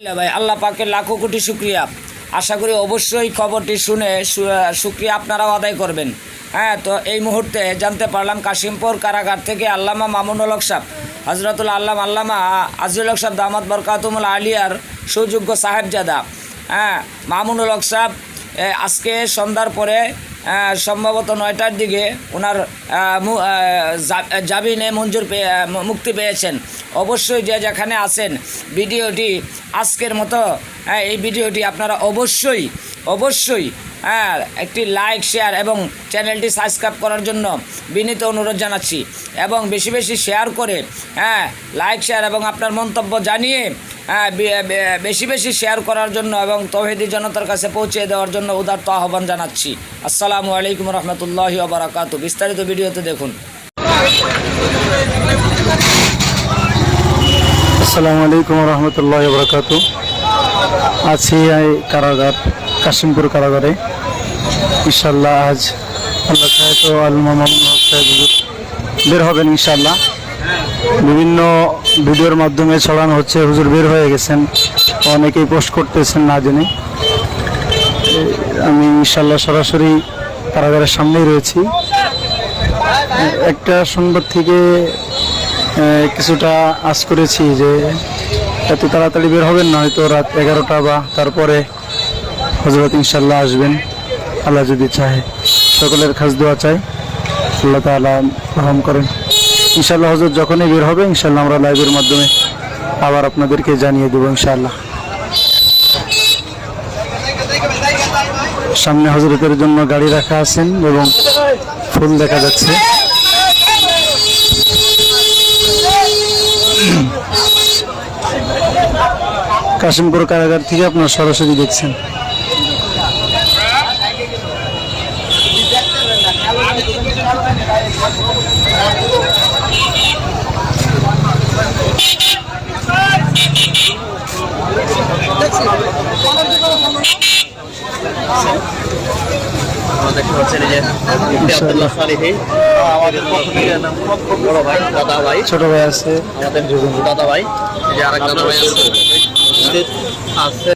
ভাই, আল্লাহ পাকে লাখো কোটি শুক্রিয়া। আশা করি অবশ্যই খবরটি শুনে শুক্রিয়া আপনারাও আদায় করবেন। হ্যাঁ তো এই মুহূর্তে জানতে পারলাম কাশিমপুর কারাগার থেকে আল্লামা মামুনুল সাহ হজরতুল আল্লাম আল্লামা আজিজুল হক সাহ দামাদ বরকাতুমুল আলিয়ার সুযোগ্য সাহেবজাদা। হ্যাঁ মামুনুল সাহ আজকে সন্ধ্যার পরে সম্ভবত নয়টার দিকে ওনার জামিনে মঞ্জুর পেয়ে মুক্তি পেয়েছেন। অবশ্যই যে যেখানে আছেন ভিডিওটি আজকের মতো হ্যাঁ, এই ভিডিওটি আপনারা অবশ্যই অবশ্যই হ্যাঁ একটি লাইক শেয়ার এবং চ্যানেলটি সাবস্ক্রাইব করার জন্য বিনীত অনুরোধ জানাচ্ছি। এবং বেশি বেশি শেয়ার করে হ্যাঁ লাইক শেয়ার এবং আপনার মন্তব্য জানিয়ে বেশি বেশি শেয়ার করার জন্য এবং তৌহেদি জনতার কাছে পৌঁছে দেওয়ার জন্য উদারত আহ্বান জানাচ্ছি। আসসালামু আলাইকুম রহমতুল্লাহি বারাকাতু বিস্তারিত ভিডিওতে দেখুন। আসসালামু আলাইকুম রহমতুল্লাহ বরকাত আছি কারাগার, কাশিমপুর কারাগারে। ইনশাল্লাহ আজ আল্লাহ সাহেব ও আলমা মামুন সাহেব বের হবেন ইনশাল্লাহ বিভিন্ন ভিডিওর মাধ্যমে ছড়ানো হচ্ছে। হুজুর বের হয়ে গেছেন। অনেকেই পোস্ট করতেছেন না জেনে। আমি ইনশাল্লাহ সরাসরি কারাগারের সামনেই রয়েছি। একটা সংবাদ থেকে কিছুটা আশ করেছি যে, এত তাড়াতাড়ি বের হবেন না, হয়তো রাত এগারোটা বা তারপরে হজরত ইনশাল্লাহ আসবেন। আল্লাহ যদি চাহে। সকলের খাস দোয়া চাই। আল্লাহ তালা রহম করেন। ইনশাল্লাহ হজরত যখনই বের হবে ইনশাল্লাহ আমরা লাইভের মাধ্যমে আবার আপনাদেরকে জানিয়ে দেবো ইনশাল্লাহ সামনে হজরতের জন্য গাড়ি রাখা আছেন এবং ফুল দেখা যাচ্ছে। কাশিমপুর কারাগার থেকে আপনার সরাসরি দেখছেন। দেখতে পাচ্ছেন যে আব্দুল্লাহ সালেহি আমাদের বড় ভাই দাদা ভাই। ছোট ভাই আছে। আমাদের দাদা ভাই। এই যে আরেক দাদা ভাই আছে। আছে।